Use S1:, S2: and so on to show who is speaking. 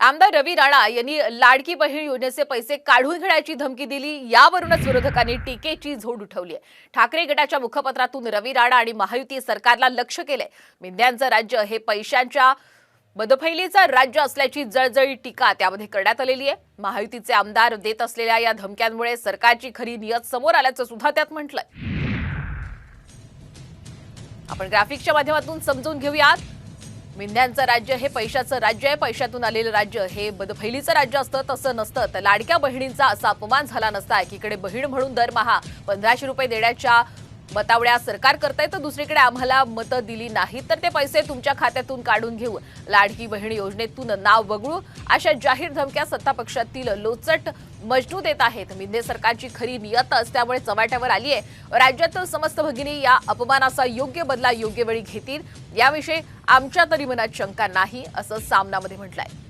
S1: आमदार रवी राणा यांनी लाडकी बहीण योजनेचे पैसे काढून घेण्याची धमकी दिली. यावरूनच विरोधकांनी टीकेची झोड उठवली आहे. ठाकरे गटाच्या मुखपत्रातून रवी राणा आणि महायुती सरकारला लक्ष केलंय. मिंद्यांचं राज्य हे पैशांच्या मदफैलीचं राज्य असल्याची जळजळी टीका त्यामध्ये करण्यात आलेली आहे. महायुतीचे आमदार देत असलेल्या या धमक्यांमुळे सरकारची खरी नियत समोर आल्याचं सुद्धा त्यात म्हटलंय. आपण ग्राफिक्सच्या माध्यमातून समजून घेऊयात. मिंध्यांचं राज्य हे पैशाचं राज्य आहे पैशातून आलेलं राज्य हे बदफैलीचं राज्य असतं तसं नसतं. तर लाडक्या बहिणींचा असा अपमान झाला नसता. एकीकडे बहीण म्हणून दरमहा पंधराशे रुपये देण्याच्या बतावड्या सरकार करताय तर दुसरीकडे आम्हाला मतं दिली नाही तर ते पैसे तुमच्या खात्यातून काढून घेऊ. लाडकी बहीण योजनेतून नाव वगळू. अशा जाहीर धमक्या सत्ता पक्षातील लोचट मजनू देत आहेत. मिंदे सरकारची खरी नियतच त्यामुळे चव्हाट्यावर आली आहे राज्यातील समस्त भगिनी या अपमानाचा योग्य बदला योग्य वेळी घेतील. याविषयी आमच्या तरी मनात शंका नाही असं सामनामध्ये म्हटलंय.